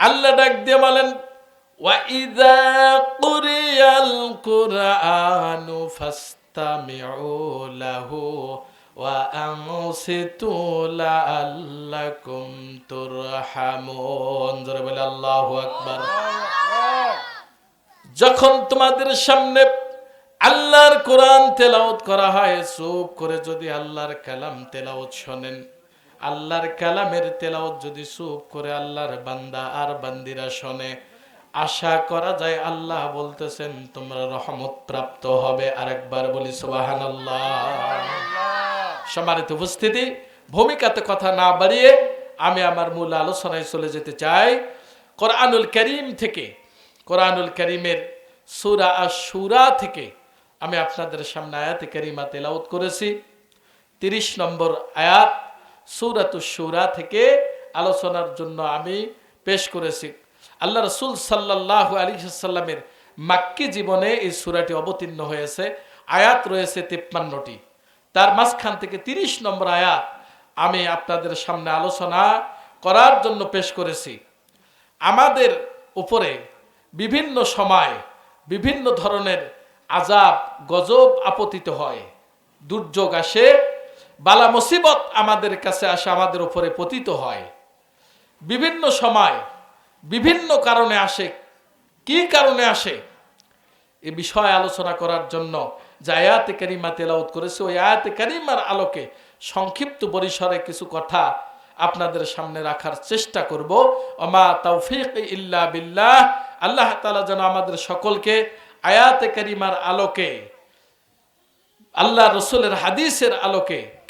আল্লাহ ডাক দিয়ে বলেন وَإِذَا قُرِئَ الْقُرْآنُ فَاسْتَمِعُوا لَهُ وَأَنصِتُوا لَعَلَّكُمْ تُرْحَمُونَ জোরে বলে আল্লাহু আকবার যখন তোমাদের সামনে আল্লাহর কোরআন তেলাওত করা হয় চুপ করে যদি আল্লাহর কালাম তেলাওত শোনেন আল্লাহর কালামের তেলাওত যদি চুপ করে আল্লাহর বান্দা আর বান্দিরা শোনে, আশা করা যায় আল্লাহ বলতেছেন, তোমরা রহমত প্রাপ্ত হবে। আরেকবার বলি সুবাহান সম্মানিত উপস্থিতি, ভূমিকাতে কথা না বাড়িয়ে আমি আমার মূল আলোচনায় চলে যেতে চাই। কোরআনুল করিম থেকে, কোরআনুল করিমের সুরা আর সুরা থেকে আমি আপনাদের সামনে আয়াতে করিমা তেলাউত করেছি। তিরিশ নম্বর আয়াত সুরাত সুরা থেকে আলোচনার জন্য আমি পেশ করেছি। আল্লাহ রসুল সাল্লাহ আলী সাল্লামের মাক্কি জীবনে এই সুরাটি অবতীর্ণ হয়েছে। আয়াত রয়েছে তিপ্পান্নটি। তার মাঝখান থেকে তিরিশ নম্বর আয়াত আমি আপনাদের সামনে আলোচনা করার জন্য পেশ করেছি। আমাদের উপরে বিভিন্ন সময় বিভিন্ন ধরনের আজাব গজব আপতিত হয়। দুর্যোগ আসে বালা মুসিবত আমাদের কাছে আসে, আমাদের উপরে পতিত হয়। বিভিন্ন সময় বিভিন্ন কারণে আসে। কি কারণে আসে? এ বিষয়ে আলোচনা করার জন্য যে আয়াতে কারিমা তেলাউত করেছে, ওই আয়াতে কারিমার আলোকে সংক্ষিপ্ত পরিসরে কিছু কথা আপনাদের সামনে রাখার চেষ্টা করব। অমা তৌফিক ইল্লা বিল্লাহ। আল্লাহ তালা যেন আমাদের সকলকে আয়াতে কারিমার আলোকে, আল্লাহ রসুলের হাদিসের আলোকে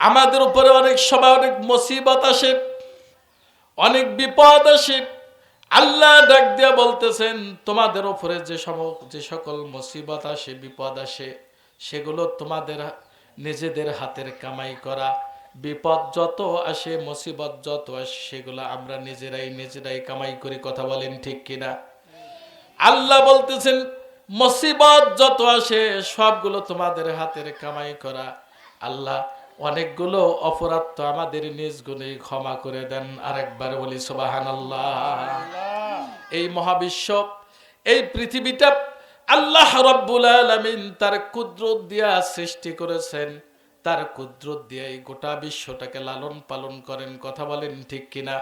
আমাদের উপরে অনেক সময় অনেক মুসিবত আসে, অনেক বিপদ আসে। আল্লাহ ডাক দিয়া বলতেছেন, তোমাদের উপরে যে সম, যে সকল মুসিবত আসে, বিপদ আসে, সেগুলো তোমাদের নিজেদের হাতের কামাই করা। বিপদ যত আসে, মুসিবত যত আসে, সেগুলো আমরা নিজেরাই নিজেরাই কামাই করি, কথা বলেন ঠিক কিনা? আল্লাহ বলতেছেন, মুসিবত যত আসে, সবগুলো তোমাদের হাতের কামাই করা। আল্লাহ অনেকগুলো অপরাধ তো আমাদের নিজ গুণে ক্ষমা করে দেন আরেকবার বলি সোবাহান এই মহাবিশ্ব এই পৃথিবীটা আল্লাহ রব্বুল আলমিন তার কুদরত দিয়া সৃষ্টি করেছেন। তার কুদরত দিয়ে এই গোটা বিশ্বটাকে লালন পালন করেন কথা বলেন ঠিক কিনা?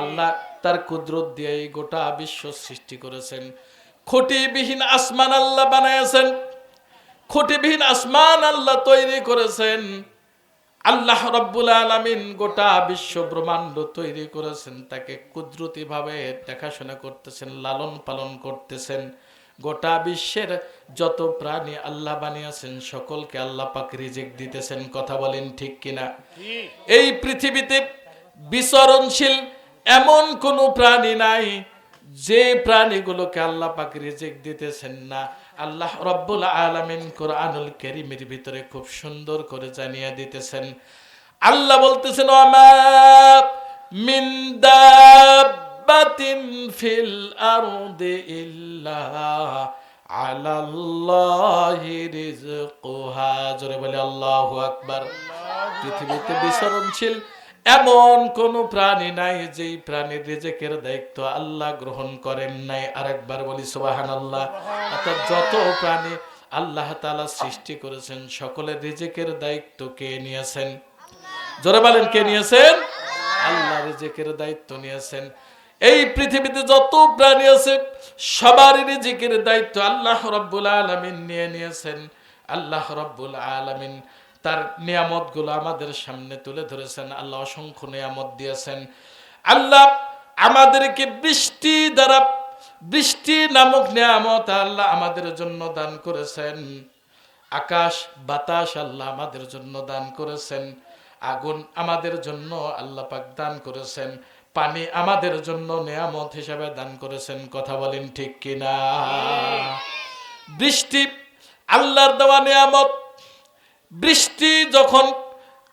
আল্লাহ তার কুদরত দিয়ে এই গোটা বিশ্ব সৃষ্টি করেছেন। খুঁটিবিহীন আসমান আল্লাহ বানাইছেন খুঁটিবিহীন আসমান আল্লাহ তৈরি করেছেন। আল্লাহ রব্বুল আলমিন গোটা বিশ্ব ব্রহ্মাণ্ড তৈরি করেছেন তাকে কুদরতি ভাবে দেখাশোনা করতেছেন লালন পালন করতেছেন। গোটা বিশ্বের যত প্রাণী আল্লাহ বানিয়েছেন সকলকে আল্লাহ পাক রিজিক দিতেছেন কথা বলেন ঠিক কিনা? এই পৃথিবীতে বিচরণশীল এমন কোনো প্রাণী নাই যে প্রাণীগুলোকে আল্লাহ পাক রিজিক দিতেছেন না। আল্লাহ রব্বুল আলমিন কোরআনুল করিমের ভিতরে খুব সুন্দর করে জানিয়ে দিতেছেন। আল্লাহ বলতেছেন ফিল ইল্লা আলাল্লাহি রিজকুহা জোরে বলে, আল্লাহু আকবার। পৃথিবীতে বিচরণশীল এমন কোন প্রাণী নাই যেই প্রাণীর রিজেকের দায়িত্ব আল্লাহ গ্রহণ করেন নাই। আরেকবার বলি সুবাহান আল্লাহ অর্থাৎ যত প্রাণী আল্লাহ তালা সৃষ্টি করেছেন, সকলের রিজেকের দায়িত্ব কে নিয়েছেন? জোরে বলেন, কে নিয়েছেন? আল্লাহ রিজেকের দায়িত্ব নিয়েছেন। এই পৃথিবীতে যত প্রাণী আছে, সবারই রিজিকের দায়িত্ব আল্লাহ রব্বুল আলমিন নিয়ে নিয়েছেন। আল্লাহ রব্বুল আলমিন তার নিয়ামতগুলো আমাদের সামনে তুলে ধরেছেন। আল্লাহ অসংখ্য নিয়ামত দিয়েছেন। আল্লাহ আমাদেরকে বৃষ্টি দ্বারা, বৃষ্টি নামক নিয়ামত আল্লাহ আমাদের জন্য দান করেছেন। আকাশ, বাতাস আল্লাহ আমাদের জন্য দান করেছেন। আগুন আমাদের জন্য আল্লাহ পাক দান করেছেন। পানি আমাদের জন্য নিয়ামত হিসাবে দান করেছেন। কথা বলেন ঠিক কিনা? বৃষ্টি আল্লাহর দেওয়া নিয়ামত বৃষ্টি যখন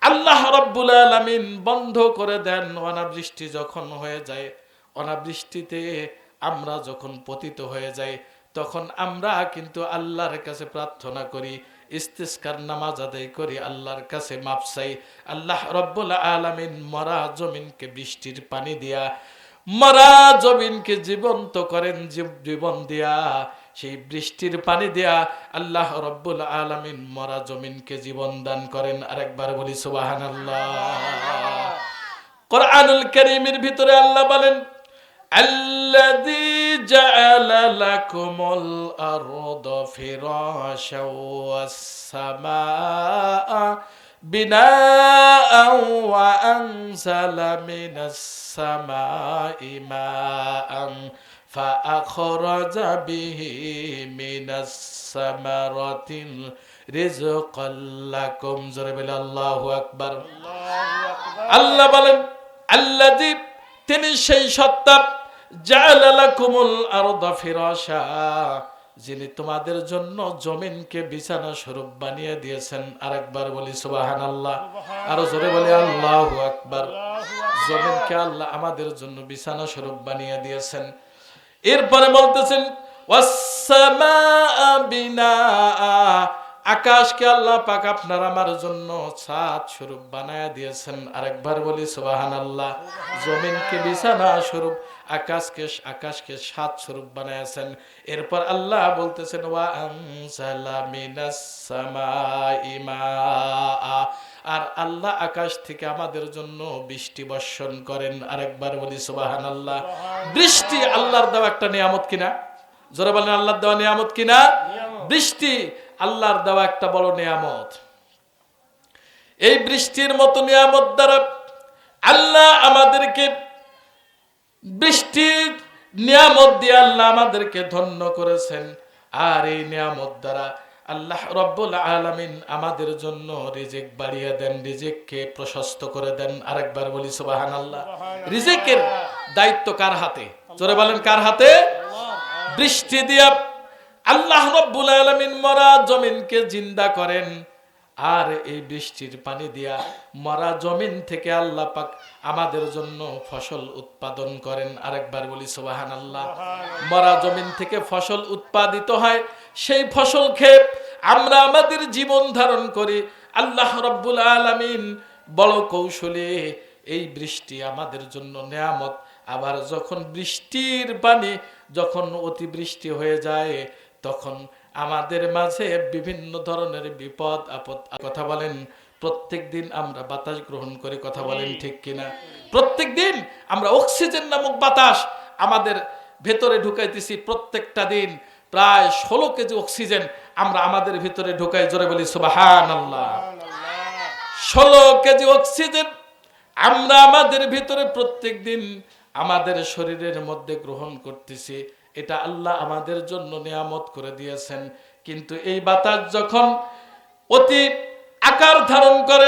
আল্লাহ রব্বুল আলামিন বন্ধ করে দেন, অনাবৃষ্টি যখন হয়ে যায়, অনাবৃষ্টিতে আমরা যখন পতিত হয়ে যাই, তখন আমরা কিন্তু আল্লাহর কাছে প্রার্থনা করি, ইস্তিস্কার নামাজ আদায় করি, আল্লাহর কাছে মাপ চাই। আল্লাহ রব্বুল আলামিন মরা জমিনকে বৃষ্টির পানি দিয়া, মরা জমিনকে জীবন্ত করেন, জীব- জীবন দিয়া সেই বৃষ্টির পানি দিয়া আল্লাহ রব্বুল আলামিন মরা জমিনকে জীবন দান করেন আরেকবার বলি সুবাহান কোরআনুল করিমের ভিতরে আল্লাহ বলেন الذي جعل لكم الأرض فراشا والسماء بناء وأنزل من السماء ماء فأخرج به من الثمرات رزقا لكم زرب الله أكبر আল্লাহ বলেন আল্লাহ তিনি সেই সত্তা জালালাকুমুল আরদা ফিরাশা যিনি তোমাদের জন্য জমিনকে বিছানা স্বরূপ বানিয়ে দিয়েছেন আরেকবার বলি সুবহানাল্লাহ আরো জোরে বলি আল্লাহু আকবার জমিনকে আল্লাহ আমাদের জন্য বিছানা স্বরূপ বানিয়ে দিয়েছেন এরপরে বলতেছেন আকাশকে আল্লাহ পাক আপনার আমার জন্য ছাদ স্বরূপ বানায়া দিয়েছেন। আরেকবার বলি সুবাহান আল্লাহ জমিনকে বিছানা স্বরূপ, আকাশকে আকাশকে সাত স্বরূপ বানায়াছেন। এরপর আল্লাহ বলতেছেন, ওয়া আনসালা মিনাস সামাই। আর আল্লাহ আকাশ থেকে আমাদের জন্য বৃষ্টি বর্ষণ করেন। আরেকবার বলি সুবাহান আল্লাহ বৃষ্টি আল্লাহর দেওয়া একটা নিয়ামত কিনা? জোরে বলেন আল্লাহর দেওয়া নিয়ামত কিনা? বৃষ্টি আল্লাহর দেওয়া একটা বড় নিয়ামত। এই বৃষ্টির মতো নিয়ামত দ্বারা আল্লাহ আমাদেরকে বৃষ্টির নিয়ামত দিয়ে আল্লাহ আমাদেরকে ধন্য করেছেন। আর এই নিয়ামত দ্বারা আল্লাহ রব্বুল আলমিন আমাদের জন্য রিজেক বাড়িয়ে দেন রিজেককে প্রশস্ত করে দেন। আরেকবার বলি সুবাহান আল্লাহ রিজেকের দায়িত্ব কার হাতে? জোরে বলেন কার হাতে? বৃষ্টি দিয়া আল্লাহ রব্বুল আলমিন মরা জমিনকে জিন্দা করেন। আর এই বৃষ্টির পানি দিয়া মরা জমিন থেকে আল্লাহ পাক আমাদের জন্য ফসল উৎপাদন করেন। আরেকবার বলি সুবাহান আল্লাহ মরা জমিন থেকে ফসল উৎপাদিত হয়, সেই ফসল খেয়ে আমরা আমাদের জীবন ধারণ করি। আল্লাহ রব্বুল আলামিন বড় কৌশলে এই বৃষ্টি আমাদের জন্য নেয়ামত। আবার যখন বৃষ্টির পানি যখন অতিবৃষ্টি হয়ে যায়, তখন আমাদের মাঝে বিভিন্ন ধরনের বিপদ, আপদ, কথা বলেন। প্রত্যেক দিন আমরা বাতাস গ্রহণ করে কথা বলেন, ঠিক কিনা? প্রত্যেক দিন আমরা অক্সিজেন নামক বাতাস আমাদের ভেতরে ঢুকাইতেছি প্রত্যেকটা দিন। প্রায় ষোলো কেজি অক্সিজেন আমরা আমাদের ভিতরে ঢুকাই, জোরে বলি সুবাহান আল্লাহ ষোলো কেজি অক্সিজেন আমরা আমাদের ভিতরে প্রত্যেক দিন আমাদের শরীরের মধ্যে গ্রহণ করতেছি। এটা আল্লাহ আমাদের জন্য নিয়ামত করে দিয়েছেন। কিন্তু এই বাতাস যখন অতি আকার ধারণ করে,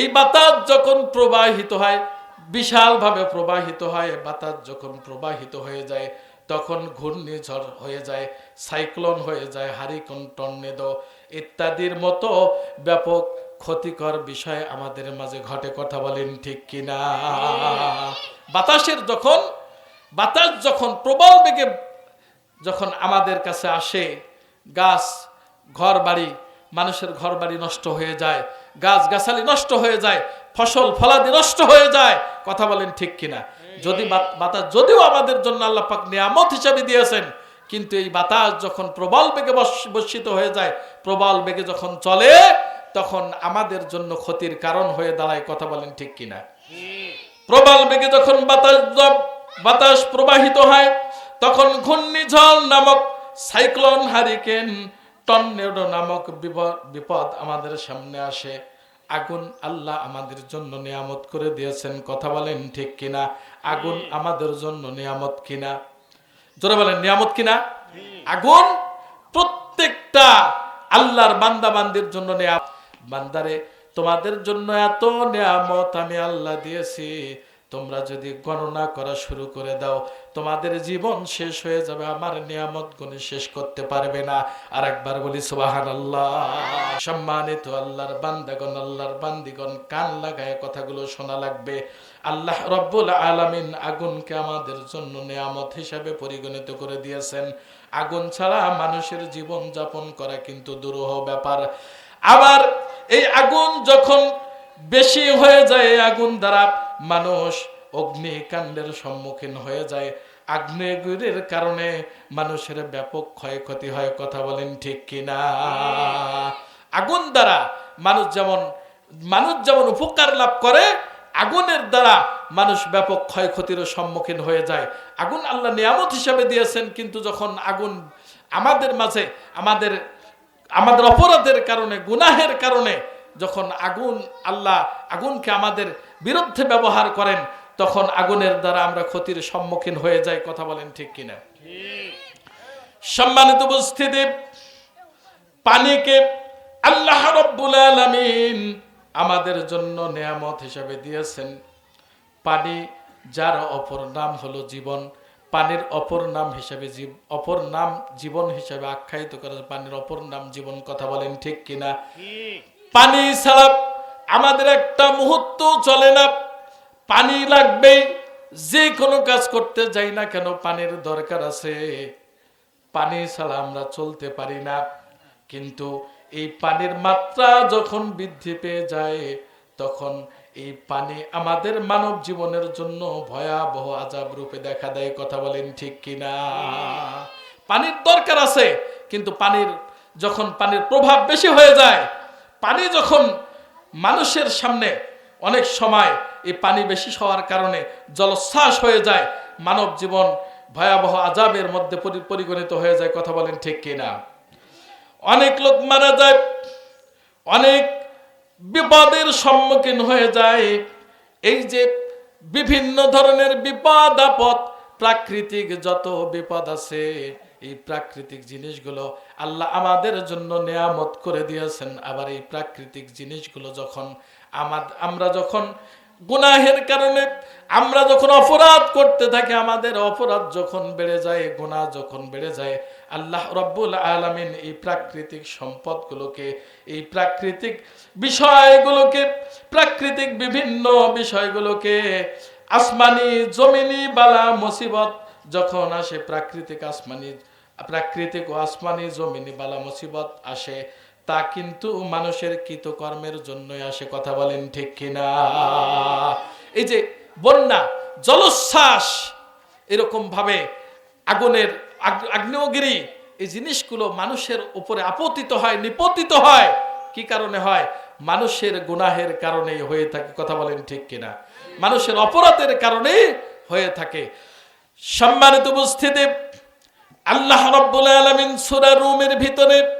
এই বাতাস যখন প্রবাহিত হয়, বিশালভাবে প্রবাহিত হয় বাতাস যখন প্রবাহিত হয়ে যায়, তখন ঘূর্ণিঝড় হয়ে যায়, সাইক্লোন হয়ে যায়, হারিকন, টর্নেডো ইত্যাদির মতো ব্যাপক ক্ষতিকর বিষয় আমাদের মাঝে ঘটে কথা বলেন ঠিক কিনা? বাতাসের যখন, বাতাস যখন প্রবল বেগে যখন আমাদের কাছে আসে গাছ ঘর বাড়ি মানুষের ঘর বাড়ি নষ্ট হয়ে যায় গাছ গাছালি নষ্ট হয়ে যায় ফসল ফলাদি নষ্ট হয়ে যায় কথা বলেন ঠিক কিনা? যদি বাতাস যদিও আমাদের জন্য আল্লাহ পাক নিয়ামত হিসাবে দিয়েছেন কিন্তু এই বাতাস যখন প্রবল বেগে বর্ষ- বর্ষিত হয়ে যায় প্রবল বেগে যখন চলে তখন আমাদের জন্য ক্ষতির কারণ হয়ে দাঁড়ায় কথা বলেন ঠিক কিনা? প্রবল বেগে যখন বাতাস বাতাস প্রবাহিত হয় তখন ঘূর্ণিঝড় নামক সাইক্লোন হারিকেন টর্নেডো নামক বিপদ আমাদের সামনে আসে। আগুন আল্লাহ আমাদের জন্য নিয়ামত করে দিয়েছেন। কথা বলেন ঠিক কিনা? আগুন আমাদের জন্য নিয়ামত কিনা? জোরে বলেন, নিয়ামত কিনা? আগুন প্রত্যেকটা আল্লাহর বান্দা বান্দির জন্য নিয়ামত। বান্দারে, তোমাদের জন্য এত নিয়ামত আমি আল্লাহ দিয়েছি। তোমরা যদি গণনা করা শুরু করে দাও তোমাদের জীবন শেষ হয়ে যাবে, আমার নিয়ামত গুণে শেষ করতে পারবে না। আর একবার বলি সুবাহান আল্লাহ সম্মানিত আল্লাহর বান্দাগণ, আল্লাহর বান্দিগণ, কান লাগায় কথাগুলো শোনা লাগবে। আল্লাহ রব্বুল আলামিন আগুনকে আমাদের জন্য নিয়ামত হিসাবে পরিগণিত করে দিয়েছেন। আগুন ছাড়া মানুষের জীবন যাপন করা কিন্তু দুরূহ ব্যাপার। আবার এই আগুন যখন বেশি হয়ে যায় আগুন দ্বারা মানুষ অগ্নিকাণ্ডের সম্মুখীন হয়ে যায়। আগ্নেয়গিরির কারণে মানুষের ব্যাপক ক্ষয়ক্ষতি হয়, কথা বলেন ঠিক কিনা? আগুন দ্বারা মানুষ যেমন মানুষ যেমন উপকার লাভ করে, আগুনের দ্বারা মানুষ ব্যাপক ক্ষয়ক্ষতির সম্মুখীন হয়ে যায়। আগুন আল্লাহ নিয়ামত হিসাবে দিয়েছেন, কিন্তু যখন আগুন আমাদের মাঝে, আমাদের আমাদের অপরাধের কারণে, গুনাহের কারণে, যখন আগুন আল্লাহ, আগুনকে আমাদের বিরুদ্ধে ব্যবহার করেন তখন আগুনের দ্বারা আমরা ক্ষতির সম্মুখীন হয়ে যাই কথা বলেন ঠিক কিনা? সম্মানিত উপস্থিতি পানিকে আল্লাহ রব্বুল আলামিন আমাদের জন্য নেয়ামত হিসাবে দিয়েছেন। পানি যার অপর নাম হলো জীবন পানির অপর নাম হিসাবে জীব অপর নাম জীবন হিসাবে আখ্যায়িত করা। পানির অপর নাম জীবন কথা বলেন ঠিক কিনা? পানি ছাড়া আমাদের একটা মুহূর্ত চলে না। পানি লাগবে, যে কোনো কাজ করতে যাই না কেন, পানির দরকার আছে। পানি ছাড়া আমরা চলতে পারি না। কিন্তু এই পানির মাত্রা যখন বৃদ্ধি পেয়ে যায়, তখন এই পানি আমাদের মানব জীবনের জন্য ভয়াবহ আজাব রূপে দেখা দেয়। কথা বলেন ঠিক কিনা? পানির দরকার আছে, কিন্তু পানির যখন পানির প্রভাব বেশি হয়ে যায়, পানি যখন মানুষের সামনে অনেক সময় এই পানি বেশি হওয়ার কারণে জলশ্বাস হয়ে যায়, মানব জীবন ভয়াবহ আজাবের মধ্যে পরিগণিত হয়ে যায়, কথা বলেন ঠিক কিনা? অনেক লোক মারা যায়, অনেক বিপদের সম্মুখীন হয়ে যায়। এই যে বিভিন্ন ধরনের বিপদ, আপদ, প্রাকৃতিক যত বিপদ আছে, এই প্রাকৃতিক জিনিসগুলো আল্লাহ আমাদের জন্য নেয়ামত করে দিয়েছেন। আবার এই প্রাকৃতিক জিনিসগুলো যখন আমাদ, আমরা যখন গুনাহের কারণে আমরা যখন অপরাধ করতে থাকি, আমাদের অপরাধ যখন বেড়ে যায়, গুনাহ যখন বেড়ে যায়, আল্লাহ রব্বুল আলামিন এই প্রাকৃতিক সম্পদগুলোকে, এই প্রাকৃতিক বিষয়গুলোকে, প্রাকৃতিক বিভিন্ন বিষয়গুলোকে, আসমানি, জমিনি বালা, মুসিবত যখন আসে, প্রাকৃতিক আসমানি, প্রাকৃতিক ও আসমানি, জমিনি বালা, মুসিবত আসে তা কিন্তু মানুষের কৃতকর্মের জন্যই আসে, কথা বলেন ঠিক কিনা? এই যে বন্যা, জলোচ্ছ্বাস এরকম ভাবে আগুনের আগ- আগ্নেয়গিরি, এই জিনিসগুলো মানুষের উপরে আপতিত হয়, নিপতিত হয়। কি কারণে হয়? মানুষের গুনাহের কারণে হয়ে থাকে, কথা বলেন ঠিক কিনা? মানুষের অপরাধের কারণে হয়ে থাকে। সম্মানিত উপস্থিতি, আল্লাহ রব্বুল আলামিন সূরা রুমের ভিতরে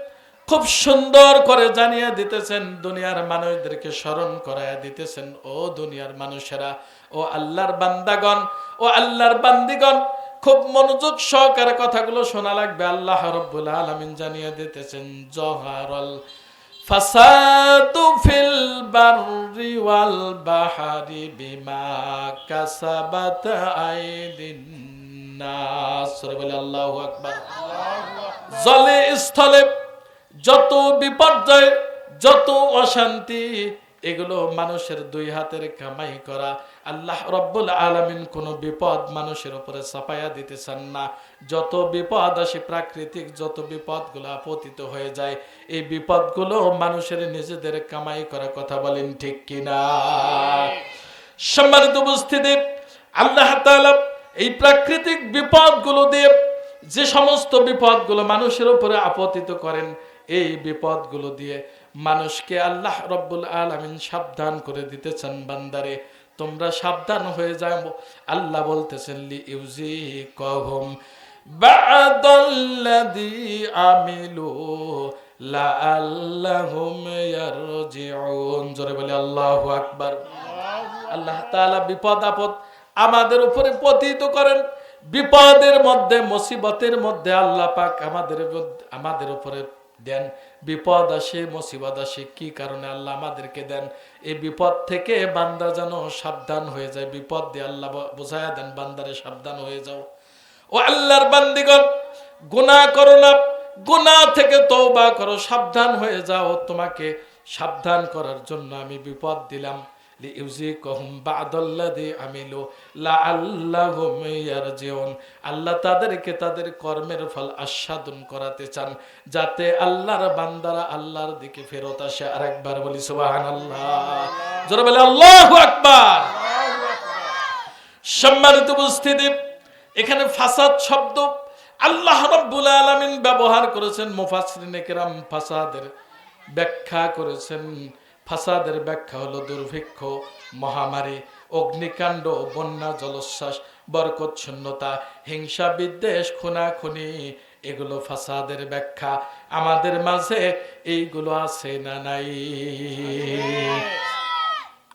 খুব সুন্দর করে জানিয়ে দিতেছেন দুনিয়ার মানুষদেরকে স্মরণ করায় দিতেছেন। ও দুনিয়ার মানুষেরা ও আল্লাহর বান্দাগণ ও আল্লাহর বান্দিগণ খুব মনোযোগ সহকারে কথাগুলো শোনা লাগবে। আল্লাহ রব্বুল আলামিন জানিয়ে দিতেছেন জহারল ফাসাদু ফিল বাররি ওয়াল বাহারি বিমা কাসাবাত আইদিন নাস। বলে আল্লাহু আকবার। জলে স্থলে যত বিপর্যয়, যত অশান্তি, এগুলো মানুষের দুই হাতের কামাই করা। আল্লাহ রব্বুল আলামিন কোনো বিপদ মানুষের উপরে চাপাইয়া দিতে চান না। যত বিপদ আসে প্রাকৃতিক, যত বিপদগুলো আপতিত হয়ে যায়, এই বিপদগুলো মানুষের নিজেদের কামাই করা কথা বলেন ঠিক কিনা? সম্মানিত উপস্থিতি, আল্লাহ এই প্রাকৃতিক বিপদগুলো দিয়ে যে সমস্ত বিপদগুলো মানুষের উপরে আপতিত করেন এই বিপদগুলো দিয়ে মানুষকে আল্লাহ রব্বুল আলামিন সাবধান করে দিতেছেন বান্দারে, তোমরা সাবধান হয়ে যাও। আল্লাহ বলতেছেন লি ইউজি কহম বাদাল্লাযী আমিলু আমাদের উপরে পতিত করেন। বিপদের মধ্যে, মুসিবতের মধ্যে আল্লাহ পাক আমাদের আমাদের উপরে দেন, বিপদ আসে, মুসিবত আসে, কি কারণে আল্লাহ আমাদেরকে দেন? এই বিপদ থেকে বান্দা যেন সাবধান হয়ে যায়। বিপদ দিয়ে আল্লাহ বোঝায়া দেন, বান্দারে সাবধান হয়ে যাও। ও আল্লাহর বান্দিগণ, গুনাহ করো না। গুনাহ থেকে তওবা করো, সাবধান হয়ে যাও। তোমাকে সাবধান করার জন্য আমি বিপদ দিলাম। আল্লাহ তাদেরকে তাদের কর্মের ফল আস্বাদন করাতে চান, যাতে আল্লাহর বান্দারা আল্লাহর দিকে ফেরত আসে। আরেকবার বলি, সুবহানাল্লাহ। জোরে বলে, আল্লাহু আকবার। সম্মানিত উপস্থিতি, এখানে ফাসাদ শব্দ আল্লাহ রাব্বুল আলামিন ব্যবহার করেছেন, মুফাসসিরিনে কেরাম ফাসাদের ব্যাখ্যা করেছেন। ফাসাদের ব্যাখ্যা হলো দুর্ভিক্ষ, মহামারী, অগ্নিকাণ্ড, বন্যা, জলোচ্ছ্বাস, বরকচ্ছন্নতা, হিংসা, বিদ্বেষ, খুনাখুনি, এগুলো ফাসাদের ব্যাখ্যা। আমাদের মাঝে এইগুলো আছে না নাই?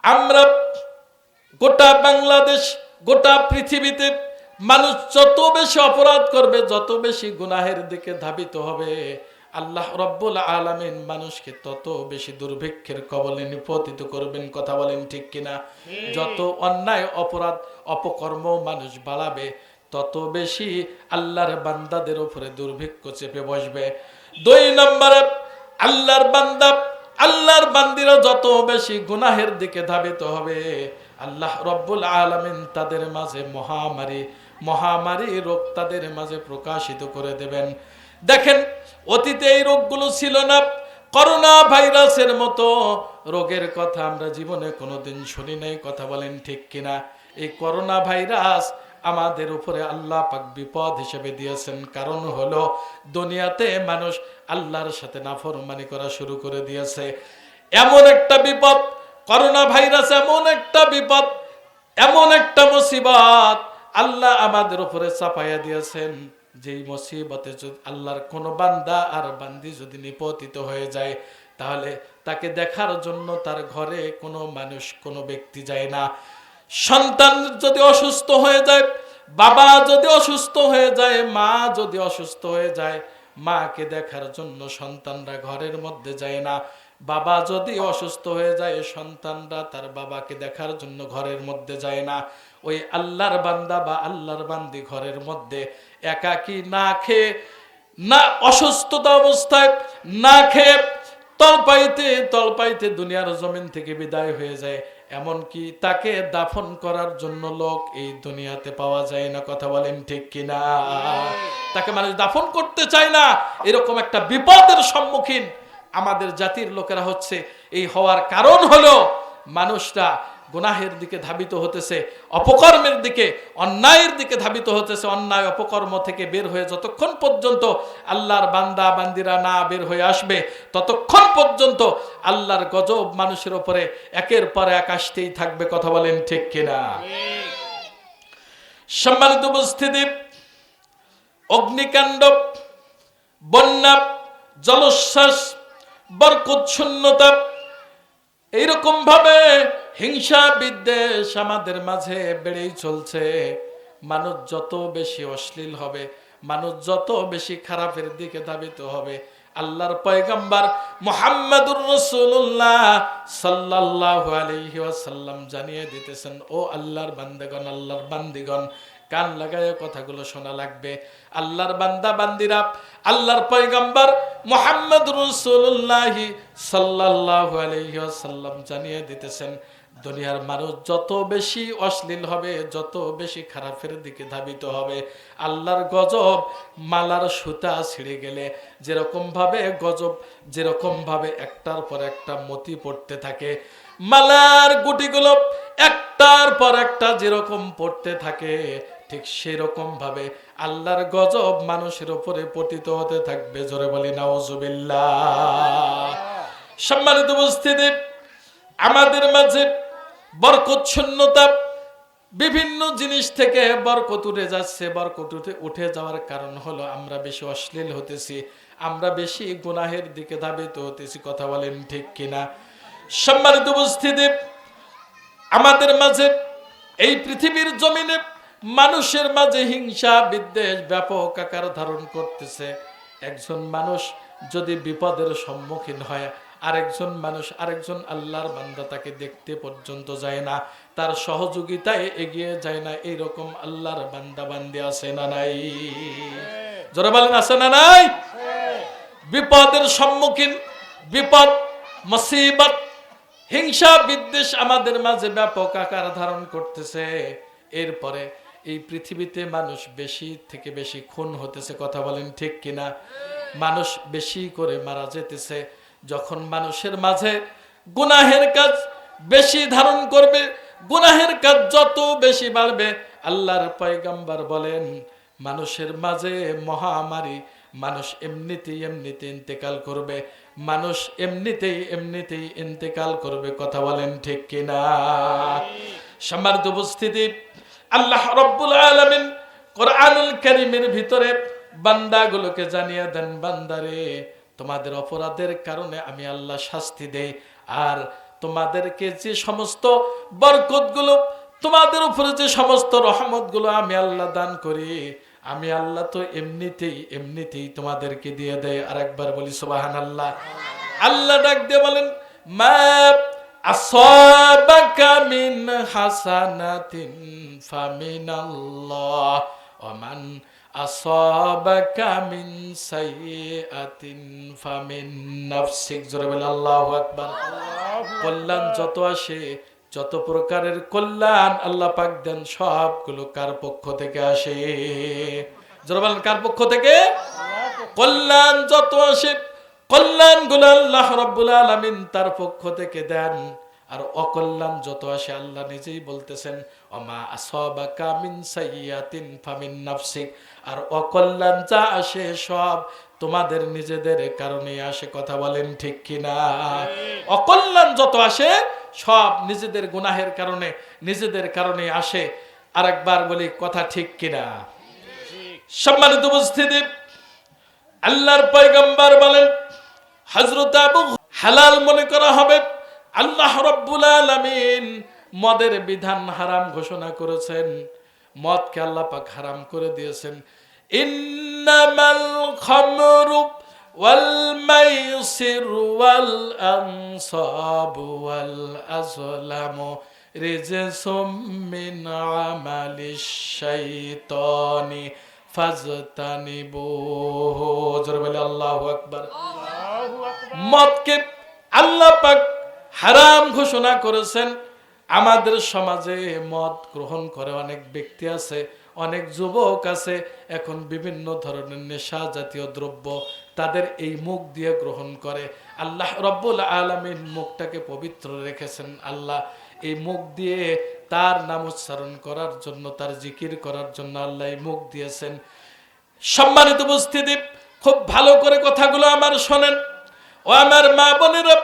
আমরা গোটা বাংলাদেশ, গোটা পৃথিবীতে মানুষ যত বেশি অপরাধ করবে, যত বেশি গুনাহের দিকে ধাবিত হবে আল্লাহ রব্বুল আলামিন মানুষকে তত বেশি দুর্ভিক্ষের কবলে নিপতিত করবেন কথা বলেন ঠিক কিনা? যত অন্যায় অপরাধ অপকর্ম মানুষ বাড়াবে তত বেশি আল্লাহর বান্দাদের উপরে দুর্ভিক্ষ চেপে বসবে। দুই নম্বরে আল্লাহর বান্দা আল্লাহর বান্দিরা যত বেশি গুনাহের দিকে ধাবিত হবে আল্লাহ রব্বুল আলামিন তাদের মাঝে মহামারী মহামারী রোগ তাদের মাঝে প্রকাশিত করে দেবেন। দেখেন, অতীতে এই রোগগুলো ছিল না, করোনা ভাইরাসের মতো রোগের কথা আমরা জীবনে কোনোদিন শুনি নাই, কথা বলেন ঠিক কিনা? এই করোনা ভাইরাস আমাদের উপরে আল্লাহ পাক বিপদ হিসেবে দিয়েছেন, কারণ হলো দুনিয়াতে মানুষ আল্লাহর সাথে নাফরমানি করা শুরু করে দিয়েছে। এমন একটা বিপদ, করোনা ভাইরাস এমন একটা বিপদ, এমন একটা মুসিবত আল্লাহ আমাদের উপরে চাপাইয়া দিয়েছেন। যেই মুসিবতে যদি আল্লাহর কোনো বান্দা আর বান্দি যদি নিপতিত হয়ে যায়, তাহলে তাকে দেখার জন্য তার ঘরে কোনো মানুষ, কোনো ব্যক্তি যায় না। সন্তান যদি অসুস্থ হয়ে যায়, বাবা যদি অসুস্থ হয়ে যায়, মা যদি অসুস্থ হয়ে যায়, মাকে দেখার জন্য সন্তানরা ঘরের মধ্যে যায় না। বাবা যদি অসুস্থ হয়ে যায়, সন্তানরা তার বাবাকে দেখার জন্য ঘরের মধ্যে যায় না। ওই আল্লাহর বান্দা বা আল্লাহর বান্দি ঘরের মধ্যে একাকি না খেয়ে, না অসুস্থতা অবস্থায়, না খেয়ে তলপাইতে তলপাইতে দুনিয়ার জমিন থেকে বিদায় হয়ে যায়। এমনকি তাকে দাফন করার জন্য লোক এই দুনিয়াতে পাওয়া যায় না, কথা বলেন ঠিক কিনা? তাকে মানুষ দাফন করতে চায় না, এরকম একটা বিপদের সম্মুখীন আমাদের জাতির লোকেরা হচ্ছে। এই হওয়ার কারণ হলো মানুষরা গুনাহের দিকে ধাবিত হতেছে, অপকর্মের দিকে, অন্যায়ের দিকে ধাবিত হতেছে, অন্যায় অপকর্ম থেকে বের হয়ে যতক্ষণ পর্যন্ত আল্লাহর বান্দা বান্দিরা না বের হয়ে আসবে, ততক্ষণ পর্যন্ত আল্লাহর গজব মানুষের উপরে একের পর এক আসতেই থাকবে, কথা বলেন ঠিক কিনা? সম্মানিত উপস্থিতি, অগ্নিকাণ্ড, বন্যা, জলোচ্ছ্বাস বরকচ্ছন্নতা এইরকম ভাবে হিংসা বিদ্বেষ আমাদের মাঝে বেড়েই চলছে। মানুষ যত বেশি অশ্লীল হবে, মানুষ যত বেশি খারাপের দিকে ধাবিত হবে, আল্লাহর পয়গাম্বার মোহাম্মদুর রসুল্লাহ সাল্লাল্লাহু আলাইহি ওয়াসাল্লাম জানিয়ে দিতেছেন, ও আল্লাহর বান্দেগণ, আল্লাহর বান্দিগণ, কান লাগায় কথাগুলো শোনা লাগবে। আল্লাহর বান্দা, বান্দিরা, আল্লাহর পয়গাম্বার মোহাম্মদ রসুল্লাহ সাল্লাল্লাহু আলাইহি ওয়াসাল্লাম জানিয়ে দিতেছেন দুনিয়ার মানুষ যত বেশি অশ্লীল হবে, যত বেশি খারাপের দিকে ধাবিত হবে, আল্লাহর গজব মালার সুতা ছিঁড়ে গেলে যেরকম ভাবে গজব যেরকম ভাবে একটার পর একটা মতি পড়তে থাকে। মালার গুটিগুলো একটার পর একটা যেরকম পড়তে থাকে, ঠিক সেরকম ভাবে আল্লাহর গজব মানুষের উপরে পতিত হতে থাকবে। জোরে বলি, নাউজুবিল্লাহ। সম্মানিত উপস্থিতি, আমাদের মাঝে বরকচ্ছন্নতা বিভিন্ন জিনিস থেকে বরকত উঠে যাচ্ছে, বরকত উঠে উঠে যাওয়ার কারণ হলো আমরা বেশি অশ্লীল হতেছি, আমরা বেশি গুনাহের দিকে ধাবিত হতেছি, কথা বলেন ঠিক কিনা? সম্মানিত উপস্থিতি, আমাদের মাঝে, এই পৃথিবীর জমিনে মানুষের মাঝে হিংসা, বিদ্বেষ ব্যাপক আকার ধারণ করতেছে। একজন মানুষ যদি বিপদের সম্মুখীন হয় আরেকজন মানুষ, আরেকজন আল্লাহর বান্দা তাকে দেখতে পর্যন্ত যায় না। তার সহযোগিতায় এগিয়ে যায় না, এইরকম আল্লাহর বান্দা বান্দি আছে না নাই। জোরে বলেন, আছে না নাই? বিপদের সম্মুখীন, বিপদ, মুসিবত, হিংসা, বিদ্বেষ আমাদের মাঝে ব্যাপক আকার ধারণ করতেছে। এরপরে এই পৃথিবীতে মানুষ বেশি থেকে বেশি খুন হতেছে, কথা বলেন ঠিক কিনা? মানুষ বেশি করে মারা যেতেছে। যখন মানুষের মাঝে গুনাহের কাজ বেশি ধারণ করবে, গুনাহের কাজ যত বেশি বাড়বে, আল্লাহর পয়গাম্বার বলেন, মানুষের মাঝে মহামারী মানুষ এমনিতেই এমনিতে ইন্তেকাল করবে, মানুষ এমনিতেই এমনিতেই ইন্তেকাল করবে, কথা বলেন ঠিক কিনা? সম্মানিত উপস্থিতি, আল্লাহ রব্বুল আলামিন কোরআনুল কারীমের ভিতরে বান্দাগুলোকে জানিয়ে দেন, বান্দারে তোমাদের অপরাধের কারণে আমি আল্লাহ শাস্তি দেই। আর তোমাদেরকে যে সমস্ত বরকতগুলো, তোমাদের উপরে যে সমস্ত রহমতগুলো আমি আল্লাহ দান করি, আমি আল্লাহ তো এমনিতেই এমনিতেই তোমাদেরকে দিয়ে দেয় আর একবার বলি সুবাহান আল্লাহ আল্লাহ ডাক দিয়ে বলেন, মা আসাবাকা মিন হাসানাতিন ফামিনাল্লাহ ওমান কল্যাণ যত আসে, যত প্রকারের কল্যাণ আল্লাহ পাক দেন, সবগুলো কার পক্ষ থেকে আসে? জোরে কার পক্ষ থেকে? কল্যাণ যত আসে কল্যাণগুলো আল্লাহ রব্বুল আলামিন তার পক্ষ থেকে দেন। আর অকল্যাণ যত আসে, আল্লাহ নিজেই বলতেছেন অমা আসাবাকা মিন সাইয়াতিন ফামিন নাফসিক আর অকল্যাণ যা আসে সব তোমাদের নিজেদের কারণে আসে, কথা বলেন ঠিক কিনা? অকল্যাণ যত আসে, সব নিজেদের গুনাহের কারণে, নিজেদের কারণে আসে। আরেকবার বলি, কথা ঠিক কিনা? সম্মানিত উপস্থিতি, আল্লাহর পয়গম্বর বলেন হজরত আবু হালাল মনে করা হবে, আল্লাহ রব্বুল আলামিন মদের বিধান হারাম ঘোষণা করেছেন মদকে আল্লাহ পাক হারাম করে দিয়েছেন। ইন্নামাল খামরু ওয়াল মাইসির ওয়াল আনসাব ওয়াল আজলামু রিজসুম মিন আমালিশ শাইতানি ফাজতানিবুহু জোরে বলে আল্লাহু আকবার। মদকে আল্লাহ পাক হারাম ঘোষণা করেছেন আমাদের সমাজে মদ গ্রহণ করে অনেক ব্যক্তি আছে, অনেক যুবক আছে, এখন বিভিন্ন ধরনের নেশা জাতীয় দ্রব্য তাদের এই মুখ দিয়ে গ্রহণ করে। আল্লাহ রব্বুল আলমিন মুখটাকে পবিত্র রেখেছেন। আল্লাহ এই মুখ দিয়ে তার নাম উচ্চারণ করার জন্য, তার জিকির করার জন্য আল্লাহ এই মুখ দিয়েছেন। সম্মানিত উপস্থিতি, খুব ভালো করে কথাগুলো আমার শোনেন। ও আমার মা বোনেরা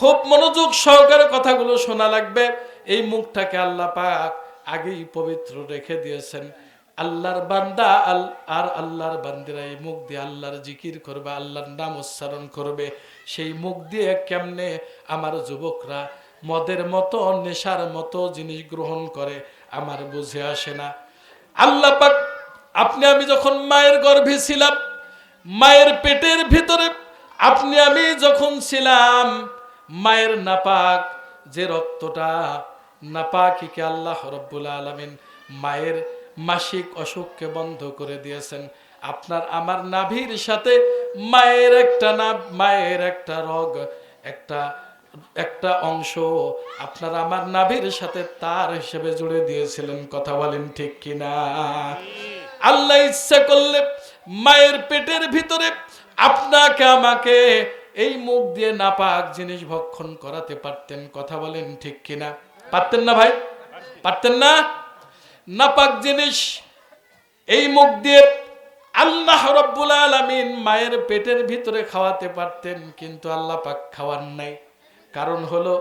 খুব মনোযোগ সহকারে কথাগুলো শোনা লাগবে। এই মুখটাকে আল্লাহ পাক আগেই পবিত্র রেখে দিয়েছেন। আল্লাহর বান্দা আল আর আল্লাহর বান্দিরা এই মুখ দিয়ে আল্লাহর জিকির করবে, আল্লাহর নাম উচ্চারণ করবে। সেই মুখ দিয়ে কেমনে আমার যুবকরা মদের মতো, নেশার মতো জিনিস গ্রহণ করে, আমার বুঝে আসে না। আল্লাহ পাক, আপনি আমি যখন মায়ের গর্ভে ছিলাম, মায়ের পেটের ভিতরে আপনি আমি যখন ছিলাম মায়ের নাপাক, যে রক্তটা নাপাকিকে আল্লাহ রব্বুল আলমিন মায়ের মাসিক অসুখকে বন্ধ করে দিয়েছেন। আপনার আমার নাভির সাথে মায়ের একটা না মায়ের একটা রোগ, একটা একটা অংশ আপনার আমার নাভির সাথে তার হিসেবে জুড়ে দিয়েছিলেন, কথা বলেন ঠিক কিনা? আল্লাহ ইচ্ছা করলে মায়ের পেটের ভিতরে আপনাকে আমাকে এই মুখ দিয়ে নাপাক জিনিস ভক্ষণ করাতে পারতেন, কথা বলেন ঠিক কিনা? পারতেন না ভাই? পারতেন না? নাপাক জিনিস এই মুখ দিয়ে আল্লাহ রব্বুল আলামিন মায়ের পেটের ভিতরে খাওয়াতে পারতেন, কিন্তু আল্লাহ পাক খাওয়ার নাই। কারণ হলো,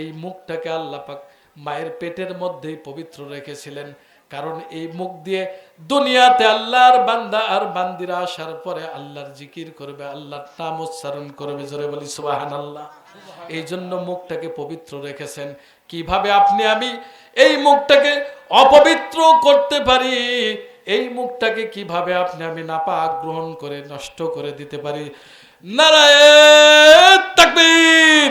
এই মুখটাকে আল্লাহ পাক মায়ের পেটের মধ্যেই পবিত্র রেখেছিলেন। কারণ এই মুখ দিয়ে দুনিয়াতে আল্লাহর বান্দা আর বান্দিরা আসার পরে আল্লাহর জিকির করবে, আল্লাহর নাম উচ্চারণ করবে, জোরে বলি সুবাহান আল্লাহ এই জন্য মুখটাকে পবিত্র রেখেছেন। কীভাবে আপনি আমি এই মুখটাকে অপবিত্র করতে পারি? এই মুখটাকে কীভাবে আপনি আমি নাপাক গ্রহণ করে, নষ্ট করে দিতে পারি? নারায়ণ তাকবীর!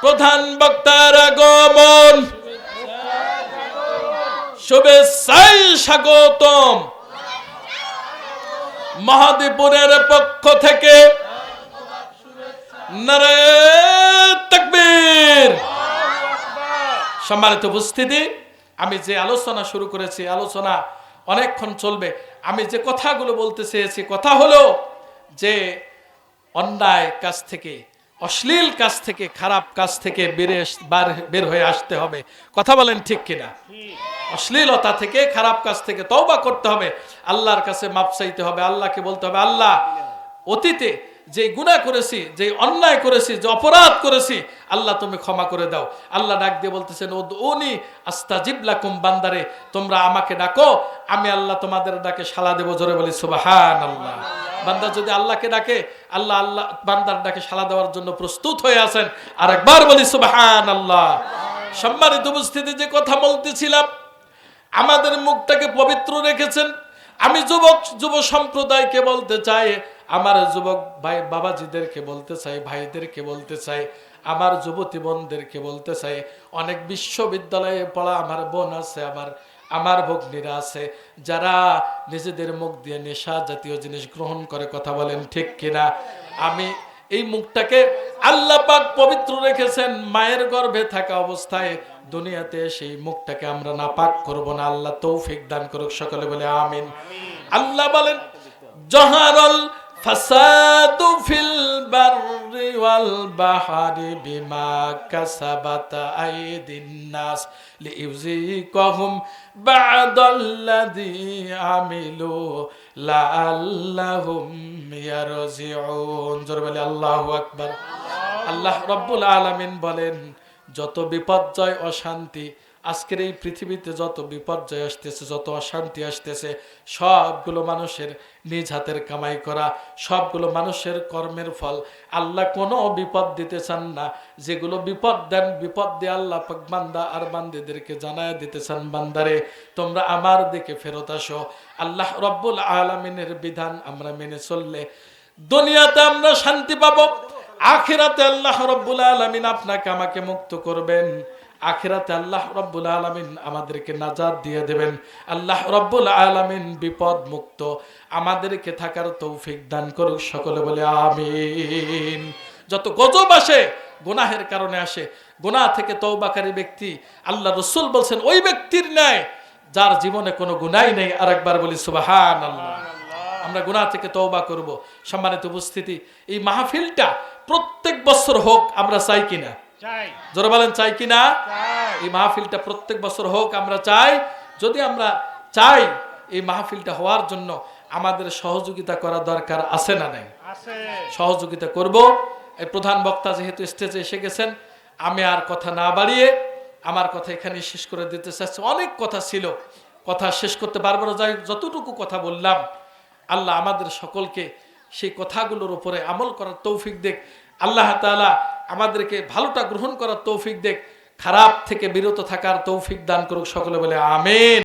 প্রধান বক্তার আগমন! শুভেচ্ছাই স্বাগতম। মহাদীপুরের পক্ষ থেকে সম্মানিত উপস্থিতি, আমি যে আলোচনা শুরু করেছি, আলোচনা অনেকক্ষণ চলবে। আমি যে কথাগুলো বলতে চেয়েছি, কথা হলো যে অন্যায় কাজ থেকে, অশ্লীল কাজ থেকে, খারাপ কাজ থেকে বের হয়ে আসতে হবে। কথা বলেন ঠিক কিনা? অশ্লীলতা থেকে, খারাপ কাজ থেকে তওবা করতে হবে। আল্লাহর কাছে মাপ চাইতে হবে, আল্লাহকে বলতে হবে, আল্লাহ, অতীতে যে গুনাহ করেছি, যে অন্যায় করেছি, যে অপরাধ করেছি, আল্লাহ তুমি ক্ষমা করে দাও। আল্লাহ ডাক দিয়ে বলতেছেন ও উনি আস্তাজিবলা কুম বান্দারে, তোমরা আমাকে ডাকো, আমি আল্লাহ তোমাদের ডাকে সালা দেবো জোরে বলি সুবাহান আল্লাহ বান্দা যদি আল্লাহকে ডাকে, আল্লাহ আল্লাহ, বান্দার ডাকে সালা দেওয়ার জন্য প্রস্তুত হয়ে আছেন আর একবার বলি সুবাহান আল্লাহ সম্মানিত উপস্থিতি, যে কথা বলতেছিলাম আমাদের মুখটাকে পবিত্র রেখেছেন। আমি যুবক, যুব সম্প্রদায়কে বলতে চাই, আমার যুবক ভাই বাবাজিদেরকে বলতে চাই, ভাইদেরকে বলতে চাই, আমার যুবতী বোনদেরকে বলতে চাই, অনেক বিশ্ববিদ্যালয়ে পড়া আমার বোন আছে, আমার আমার ভগ্নীরা আছে, যারা নিজেদের মুখ দিয়ে নেশা জাতীয় জিনিস গ্রহণ করে কথা বলেন ঠিক কিনা? আমি এই মুখটাকে আল্লাহ পাক পবিত্র রেখেছেন, মায়ের গর্ভে থাকা অবস্থায় দুনিয়াতে সেই মুখটাকে আমরা নাপাক করব না। আল্লাহ তৌফিক দান করুক সকলে বলে আমিন। আল্লাহ বলেন, জহারল ফাসাদু ফিল বাররি ওয়াল বাহারি বিমা কাসাবাত আইদিন নাস লিইউজিকাহুম বা'দাল্লাযী আমিলু লাআল্লাহুম ইয়ারজিউন। জোরে বলে, আল্লাহু আকবার। আল্লাহ রব্বুল আলামিন বলেন যত বিপর্যয় অশান্তি, আজকের এই পৃথিবীতে যত বিপর্যয় আসতেছে, যত অশান্তি আসতেছে, সবগুলো মানুষের নিজ হাতের কামাই করা, সবগুলো মানুষের কর্মের ফল। আল্লাহ কোনো বিপদ দিতে চান না। যেগুলো বিপদ দেন, বিপদ দিয়ে আল্লাহ পাক বান্দা আর বান্দিদেরকে জানায় দিতে চান বান্দারে, তোমরা আমার দিকে ফেরত আসো। আল্লাহ রব্বুল আলমিনের বিধান আমরা মেনে চললে দুনিয়াতে আমরা শান্তি পাবো। আখিরাতে আল্লাহ রব্বুল আলমিন আপনাকে আমাকে মুক্ত করবেন। আখিরাতে আল্লাহ রব্বুল আলমিন আমাদেরকে নাজাদ দিয়ে দেবেন। আল্লাহ রব্বুল আলমিন বিপদ মুক্ত আমাদেরকে থাকার তৌফিক দান করুক, সকলে বলে আমিন। যত গজব আসে, গুনাহের কারণে আসে, গুনাহ থেকে তৌবাকারী ব্যক্তি, আল্লাহ রসুল বলছেন, ওই ব্যক্তির ন্যায় যার জীবনে কোনো গুনাই নেই আর একবার বলি সুবাহান আল্লাহ আমরা গুনাহ থেকে তওবা করব। সম্মানিত উপস্থিতি, এই মাহফিলটা প্রত্যেক বছর হোক আমরা চাই কিনা? জোরে বলেন চাই কিনা? এই মাহফিলটা প্রত্যেক বছর হোক আমরা চাই। যদি আমরা চাই এই মাহফিলটা হওয়ার জন্য আমাদের সহযোগিতা করা দরকার আছে না নাই? সহযোগিতা করব। এই প্রধান বক্তা যেহেতু স্টেজে এসে গেছেন আমি আর কথা না বাড়িয়ে আমার কথা এখানে শেষ করে দিতে চাচ্ছি। অনেক কথা ছিল কথা শেষ করতে পারব না। যাই যতটুকু কথা বললাম আল্লাহ আমাদের সকলকে সেই কথাগুলোর উপরে আমল করার তৌফিক দেখ। আল্লাহ তালা আমাদেরকে ভালোটা গ্রহণ করার তৌফিক দেখ। খারাপ থেকে বিরত থাকার তৌফিক দান করুক সকলে বলে, আমিন।